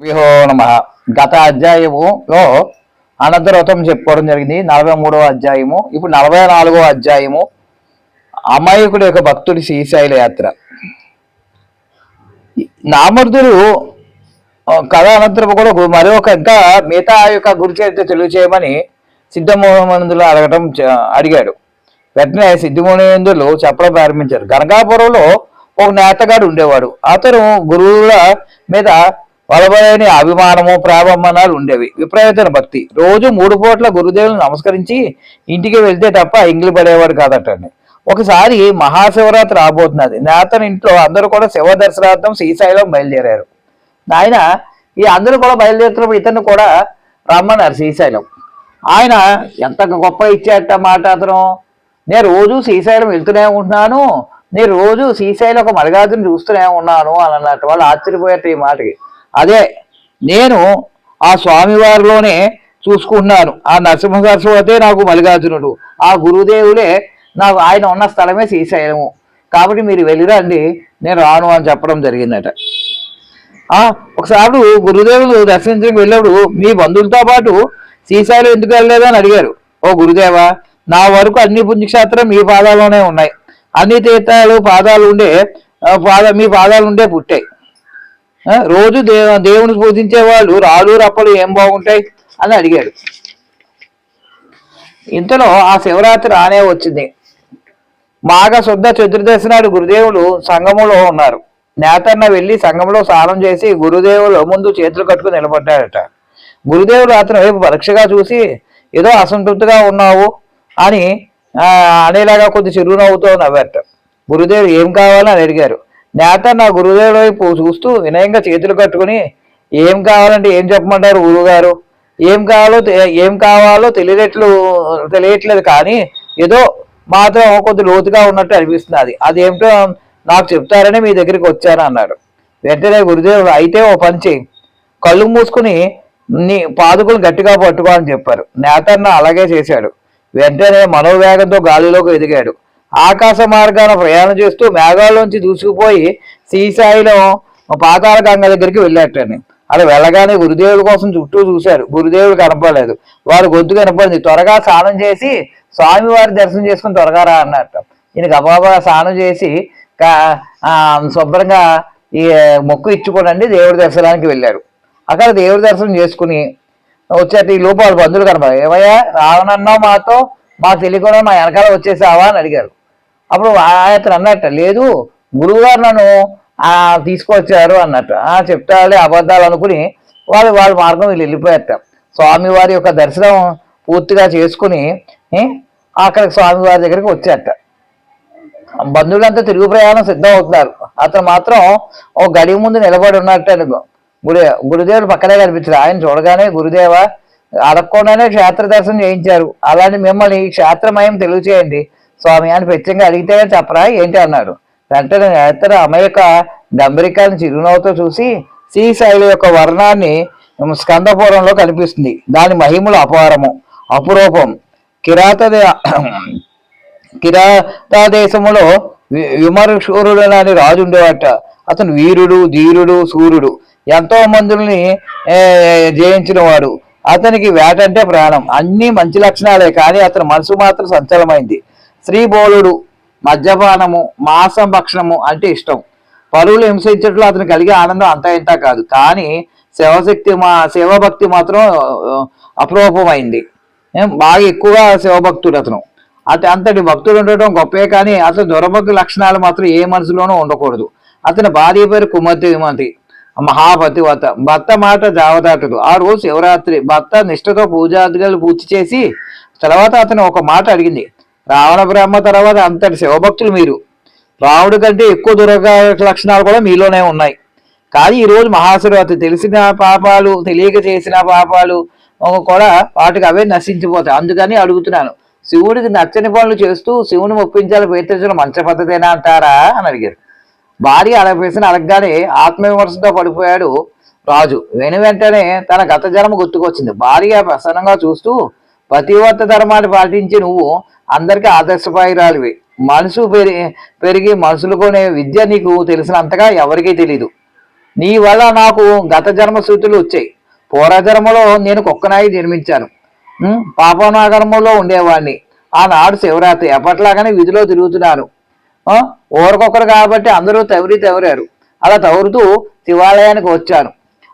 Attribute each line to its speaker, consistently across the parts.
Speaker 1: విహో నమ. గత అధ్యాయములో అనంతరతం చెప్పుకోవడం జరిగింది. నలభై మూడవ అధ్యాయము. ఇప్పుడు నలభై నాలుగవ అధ్యాయము. అమాయకుడు యొక్క భక్తుడి శ్రీశైల యాత్ర. నామర్దుడు కథ అనంతరం కూడా మరొక ఇంకా మిగతా యొక్క గురు చరిత్ర తెలియచేయమని సిద్ధమోహనందులు అడగటం చ- అడిగాడు. వెంటనే సిద్ధమోహనందులు చెప్పడం ప్రారంభించారు. గనకాపురంలో ఒక నేతగాడు ఉండేవాడు. అతను గురువుల మీద వలబడని అభిమానము ప్రారంభనాలు ఉండేవి. విపరీతమైన భక్తి. రోజు మూడు పూట్ల గురుదేవులను నమస్కరించి ఇంటికి వెళ్తే తప్ప ఇంగిలి పడేవాడు కాదటండి. ఒకసారి మహాశివరాత్రి రాబోతున్నది. నేతని ఇంట్లో అందరూ కూడా శివ దర్శనార్థం శ్రీశైలం బయలుదేరారు. ఆయన ఈ అందరూ కూడా బయలుదేరుతున్నప్పుడు ఇతను కూడా రమ్మన్నారు శ్రీశైలం ఆయన ఎంత గొప్ప ఇచ్చేట మాట అతను. నేను రోజు శ్రీశైలం వెళ్తూనే ఉంటున్నాను. నేను రోజు శ్రీశైలం ఒక మలిగాజుని చూస్తూనే ఉన్నాను అని అన్నట్టు వాళ్ళు ఆశ్చర్యపోయారు ఈ మాటకి. అదే నేను ఆ స్వామివారిలోనే చూసుకున్నాను ఆ నరసింహ సరస్వతే నాకు మల్లికార్జునుడు. ఆ గురుదేవులే నాకు ఆయన ఉన్న స్థలమే శ్రీశైలము. కాబట్టి మీరు వెళ్ళిరండి నేను రాను అని చెప్పడం జరిగిందట. ఒకసారి గురుదేవులు దర్శించడానికి వెళ్ళినప్పుడు మీ బంధువులతో పాటు శ్రీశైలం ఎందుకు వెళ్ళలేదని అడిగారు. ఓ గురుదేవా నా వరకు అన్ని పుణ్యక్షేత్రం మీ పాదాల్లోనే ఉన్నాయి. అన్ని తీర్థాలు పాదాలు ఉండే పాద మీ పాదాలు ఉండే పుట్టాయి. రోజు దేవ దేవుని పూజించే వాళ్ళు రాళ్ళు రప్పలు ఏం బాగుంటాయి అని అడిగాడు. ఇంతలో ఆ శివరాత్రి రానే వచ్చింది. మాఘ శుద్ధ చతుర్దశి నాడు గురుదేవులు సంఘములో ఉన్నారు. నేతన్న వెళ్ళి సంఘంలో స్నానం చేసి గురుదేవులు ముందు చేతులు కట్టుకుని నిలబడ్డాడట. గురుదేవులు అతని వైపు పరీక్షగా చూసి ఏదో అసంతృప్తిగా ఉన్నావు అని అనేలాగా కొద్ది చిరునవ్వుతో నవ్వారట. గురుదేవుడు ఏం కావాలని? అని అడిగారు. నేత నా గురుదేవుడి వైపు చూస్తూ వినయంగా చేతులు కట్టుకుని ఏం కావాలంటే ఏం చెప్పమంటారు గురువుగారు? ఏం కావాలో ఏం కావాలో తెలియట్లు తెలియట్లేదు కానీ ఏదో మాత్రం కొద్ది లోతుగా ఉన్నట్టు అనిపిస్తుంది అది అదేమిటో నాకు చెప్తారని మీ దగ్గరికి వచ్చాను అన్నాడు. వెంటనే గురుదేవుడు అయితే ఓ పని చేయి కళ్ళు మూసుకుని నీ పాదుకులు గట్టిగా పట్టుకో అని చెప్పారు. నేతన్న అలాగే చేశాడు. వెంటనే మనోవేగంతో గాలిలోకి ఎదిగాడు. ఆకాశ మార్గాన ప్రయాణం చేస్తూ మేఘాల్లోంచి దూసుకుపోయి శ్రీశైలం పాతాల గంగ దగ్గరికి వెళ్ళాటని అలా వెళ్ళగానే గురుదేవుడి కోసం చుట్టూ చూశారు. గురుదేవుడు కనపడలేదు. వారు గొంతు కనపడింది. త్వరగా స్నానం చేసి స్వామివారి దర్శనం చేసుకుని త్వరగా రా అన్నట్టు ఈయన గబాబా స్నానం చేసి శుభ్రంగా ఈ మొక్కు ఇచ్చుకోనండి. దేవుడి దర్శనానికి వెళ్ళారు. అక్కడ దేవుడి దర్శనం చేసుకుని వచ్చేట ఈ లోపాలు బంధువులు కనపడారు ఏమయ్యా రావనన్నావు మాతో మాకు తెలియకుండా మా వెనకాల వచ్చేసావా అని అడిగారు. అప్పుడు ఆయన అన్నట్ట లేదు గురువుగారు నన్ను తీసుకొచ్చారు అన్నట్టు. ఆ చెప్తాలే అబద్ధాలు అనుకుని వాళ్ళు వాళ్ళ మార్గం వీళ్ళు వెళ్ళిపోయారట. స్వామివారి యొక్క దర్శనం పూర్తిగా చేసుకుని అక్కడికి అక్కడ స్వామివారి దగ్గరికి వచ్చారట. బంధువులంతా తిరుగు ప్రయాణం సిద్ధం అవుతున్నారు అతను మాత్రం ఓ గడి ముందు నిలబడి ఉన్నట్టు అనుకో. గురుదేవుడు పక్కనే కనిపించారు ఆయన చూడగానే గురుదేవ అడగకుండానే క్షేత్ర దర్శనం చేయించారు. అలాంటి మిమ్మల్ని క్షేత్రమయం తెలియచేయండి. స్వామి అని ప్రత్యంగా అడిగితే చెప్పరా? ఏంటి అన్నాడు వెంటనే నేతర అమయక డంబరికాన్ని చిరునవ్వుతో చూసి శ్రీశైలి యొక్క వర్ణాన్ని స్కందపురంలో కనిపిస్తుంది. దాని మహిమలు అపారము అపురూపం. కిరాత కిరాతా విమరుషూరుడు విమర్శూరుడు అని రాజు ఉండేవాట. అతను వీరుడు ధీరుడు సూర్యుడు. ఎంతో మందుల్ని జయించినవాడు జయించిన వాడు అతనికి వేట అంటే ప్రాణం. అన్ని మంచి లక్షణాలే కానీ అతని మనసు మాత్రం సంచలమైంది స్త్రీబోలుడు మద్యపానము మాంసం భక్షణము అంటే ఇష్టం. పరువులు హింసించట్లు అతను కలిగే ఆనందం అంతా ఇంత కాదు. కానీ శివశక్తి మా శివభక్తి మాత్రం అప్రూపమైంది. బాగా ఎక్కువగా శివభక్తుడు అతను. అత అంతటి భక్తుడు ఉండటం గొప్పే కానీ అతని దురభక్తి లక్షణాలు మాత్రం ఏ మనసులోనూ ఉండకూడదు. అతని భార్య పేరు కుమతి విమతి మహాపతివత భర్త మాట జావదాటదు ఆ రోజు శివరాత్రి భర్త నిష్ఠతో పూజాదిగలు పూర్తి చేసి తర్వాత అతను ఒక మాట అడిగింది. రావణ బ్రహ్మ తర్వాత అంతటి శివభక్తులు మీరు. రాముడి కంటే ఎక్కువ దురగ లక్షణాలు కూడా మీలోనే ఉన్నాయి. కానీ ఈరోజు రోజు మహాశివరాత్రి తెలిసిన పాపాలు తెలియక చేసిన పాపాలు కూడా వాటికి అవే నశించిపోతాయి. అందుకని అడుగుతున్నాను శివుడికి నచ్చని పనులు చేస్తూ శివుని ఒప్పించాలి ప్రయత్నించడం మంచి పద్ధతేనా అంటారా? అని అడిగారు. భార్య అడగేసిన అడగగానే ఆత్మవిమర్శతో పడిపోయాడు రాజు. వెను వెంటనే తన గత జన్మ గుర్తుకొచ్చింది. భార్య ప్రసన్నంగా చూస్తూ పతివర్త ధర్మాన్ని పాటించి నువ్వు అందరికీ ఆదర్శపాయిరాలివి మనసు పెరిగి పెరిగి మనసులు కొనే విద్య నీకు తెలిసినంతగా ఎవరికీ తెలీదు. నీ వల్ల నాకు గత జన్మ శృతులు వచ్చాయి. పూర్వజన్మలో నేను కుక్కనాయి జన్మించాను. పాపనాగరంలో ఉండేవాడిని ఆనాడు శివరాత్రి ఎప్పట్లాగానే విధిలో తిరుగుతున్నాను. ఓరకొకరు కాబట్టి అందరూ తవరి తవరారు అలా తవరుతూ శివాలయానికి వచ్చాను.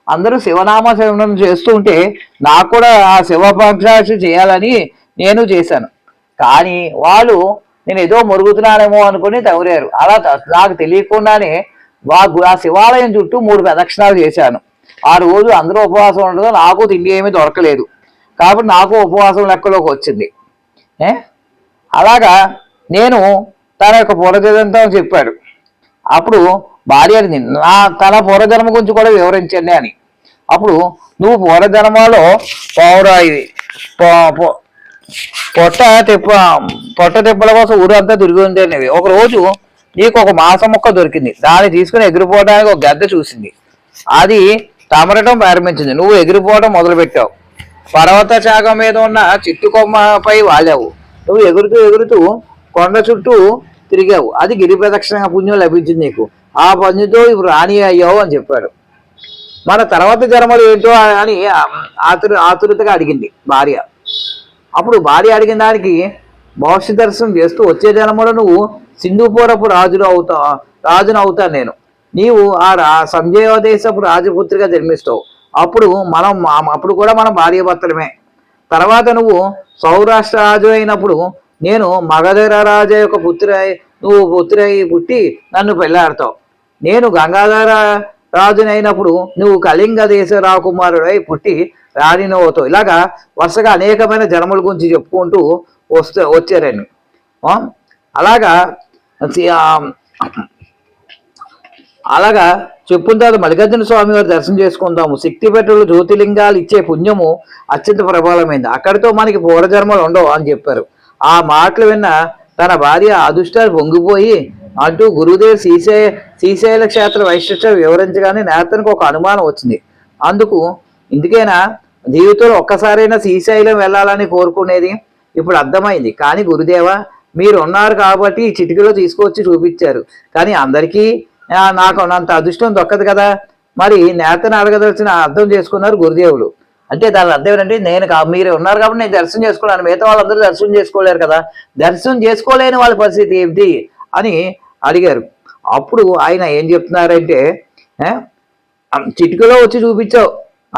Speaker 1: అందరూ శివనామ శివనం చేస్తూ ఉంటే నాకు కూడా ఆ శివపక్షాక్షి చేయాలని నేను చేశాను. కానీ వాళ్ళు నేను ఏదో మురుగుతున్నానేమో అనుకుని తవరారు అలా నాకు తెలియకుండానే వా ఆ శివాలయం చుట్టూ మూడు ప్రదక్షిణాలు చేశాను. ఆ రోజు అందరూ ఉపవాసం ఉండదు నాకు తిండి ఏమీ దొరకలేదు. కాబట్టి నాకు ఉపవాసం లెక్కలోకి వచ్చింది. అలాగా నేను తన యొక్క పూర్వజన్మతో చెప్పాడు అప్పుడు భార్య నా తన పూర్వజన్మ గురించి కూడా వివరించండి అని. అప్పుడు నువ్వు పూర్వజన్మలో పౌరా ఇది పో- పొట్ట తిప్ప పొట్ట తిప్పల కోసం ఊరంతా తిరిగి ఉండేది ఒక రోజు నీకు ఒక మాసం మొక్క దొరికింది. దాన్ని తీసుకుని ఎగిరిపోవడానికి ఒక గద్ద చూసింది. అది తమరటం ప్రారంభించింది. నువ్వు ఎగిరిపోవడం మొదలుపెట్టావు. పర్వత శాఖ మీద ఉన్న చిట్టు కొమ్మపై వాలావు. నువ్వు ఎగురుతూ ఎగురుతూ కొండ చుట్టూ తిరిగావు. అది గిరి ప్రదక్షిణ పుణ్యం లభించింది నీకు. ఆ పుణ్యంతో ఇప్పుడు రాణి అయ్యావు అని చెప్పాడు. మన తర్వాత జన్మలు ఏంటో అని ఆతురు ఆతురతగా అడిగింది భార్య. అప్పుడు భార్య అడిగిన దానికి భవిష్య దర్శనం చేస్తూ వచ్చే జన్మలో నువ్వు సింధుపూరపు రాజులు అవుతా రాజును అవుతాను నేను. నీవు ఆ రా సంజయోదేశపు రాజపుత్రిగా జన్మిస్తావు. అప్పుడు మనం అప్పుడు కూడా మనం భార్య భర్తలమే తర్వాత నువ్వు సౌరాష్ట్ర రాజు అయినప్పుడు నేను మగధర రాజ యొక్క పుత్రి నువ్వు పుత్రి పుట్టి నన్ను పెళ్ళాడతావు నేను గంగాధర రాజునైనప్పుడు నువ్వు కళింగ దేశ రాకుమారుడై పుట్టి రాణిని అవుతావు. ఇలాగా వరుసగా అనేకమైన జన్మల గురించి చెప్పుకుంటూ వస్తే వచ్చారని అలాగా అలాగా చెప్పిన తర్వాత మల్లికార్జున స్వామి వారి దర్శనం చేసుకుందాము. శక్తి పెట్టలు జ్యోతిలింగాలు ఇచ్చే పుణ్యము అత్యంత ప్రబలమైంది. అక్కడితో మనకి పూర్వజన్మలు ఉండవు అని చెప్పారు. ఆ మాటలు విన్న తన భార్య అదృష్టాలు పొంగిపోయి అంటూ గురుదేవ్ శ్రీశైల శ్రీశైల క్షేత్ర వైశిష్ట వివరించగానే నేతనికి ఒక అనుమానం వచ్చింది. అందుకు ఇందుకేనా? జీవితంలో ఒక్కసారైనా శ్రీశైలం వెళ్ళాలని కోరుకునేది ఇప్పుడు అర్థమైంది. కానీ గురుదేవా మీరు ఉన్నారు కాబట్టి ఈ చిటికలో తీసుకొచ్చి చూపించారు. కానీ అందరికీ నాకు అంత అదృష్టం దొక్కదు కదా? మరి నేతను అడగదలిచిన అర్థం చేసుకున్నారు గురుదేవులు. అంటే దాని అర్థం ఏంటంటే నేను మీరు ఉన్నారు కాబట్టి నేను దర్శనం చేసుకున్నాను. మిగతా వాళ్ళందరూ దర్శనం చేసుకోలేరు కదా. దర్శనం చేసుకోలేని వాళ్ళ పరిస్థితి ఏమిటి అని అడిగారు. అప్పుడు ఆయన ఏం చెప్తున్నారంటే చిటికలో వచ్చి చూపించావు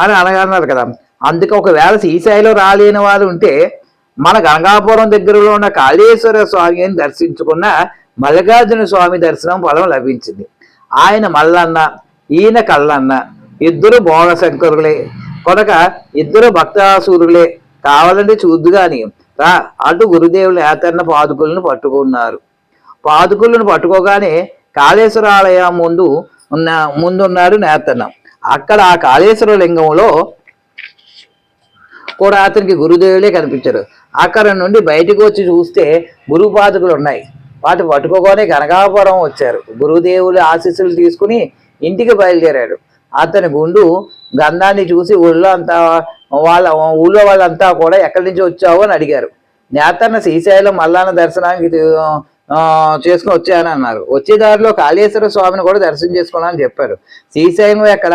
Speaker 1: అని అనగన్నారు కదా. అందుకే ఒకవేళ శ్రీశైలం రాలేని వారు ఉంటే మన గంగాపురం దగ్గరలో ఉన్న కాళేశ్వర స్వామిని దర్శించుకున్న మల్లికార్జున స్వామి దర్శనం ఫలం లభించింది. ఆయన మల్లన్న ఈయన కల్లన్న ఇద్దరు భోగశంకరులే కొనక ఇద్దరు భక్తాసురులే కావాలంటే చూద్దు గాని రా అటు గురుదేవులు ఏతన్న పాదుకులను పట్టుకున్నారు. పాదుకులను పట్టుకోగానే కాళేశ్వర ఆలయం ముందు ఉన్న ముందున్నాడు నేతన్న. అక్కడ ఆ కాళేశ్వర లింగంలో కూడా అతనికి గురుదేవులే కనిపించారు. అక్కడ నుండి బయటకు వచ్చి చూస్తే గురువు పాదుకులు ఉన్నాయి వాటి పట్టుకోగానే గనగాపురం వచ్చారు. గురుదేవులు ఆశీస్సులు తీసుకుని ఇంటికి బయలుదేరాడు. అతని గుండు గంధాన్ని చూసి ఊళ్ళో అంతా వాళ్ళ ఊళ్ళో వాళ్ళంతా కూడా ఎక్కడి నుంచి వచ్చావు అని అడిగారు. నేతన్న శ్రీశైలం మల్లాన దర్శనానికి చేసుకుని వచ్చానన్నారు. వచ్చే దారిలో కాళేశ్వర స్వామిని కూడా దర్శనం చేసుకున్నానని చెప్పారు. శ్రీశైలం ఎక్కడ?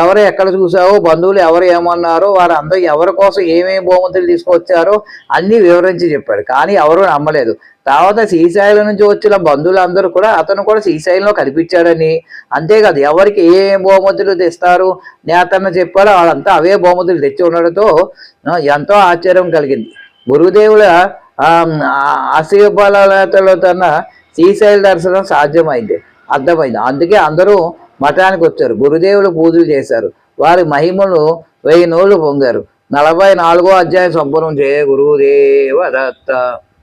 Speaker 1: ఎవరు ఎక్కడ చూసావో బంధువులు ఎవరు ఏమన్నారో వారు అందరూ ఎవరి కోసం ఏమేమి బహుమతులు తీసుకొచ్చారో అన్ని వివరించి చెప్పాడు. కానీ ఎవరు నమ్మలేదు. తర్వాత శ్రీశైలం నుంచి వచ్చిన బంధువులందరూ కూడా అతను కూడా శ్రీశైలంలో కనిపించాడని. అంతేకాదు ఎవరికి ఏ బహుమతులు తెస్తారు నేతన్న చెప్పారో వాళ్ళంతా అవే బహుమతులు తెచ్చి ఉండడంతో ఎంతో ఆశ్చర్యం కలిగింది. గురుదేవుల ఆశీర్వాదాలతో తన శ్రీశైల దర్శనం సాధ్యమైంది అర్థమైంది. అందుకే అందరూ మఠానికి వచ్చారు. గురుదేవులు పూజలు చేశారు. వారి మహిమలు వెయ్యి నోళ్ళు పొందారు. నలభై నాలుగో అధ్యాయం సంపూర్ణం చేయ గురుదేవ దత్త.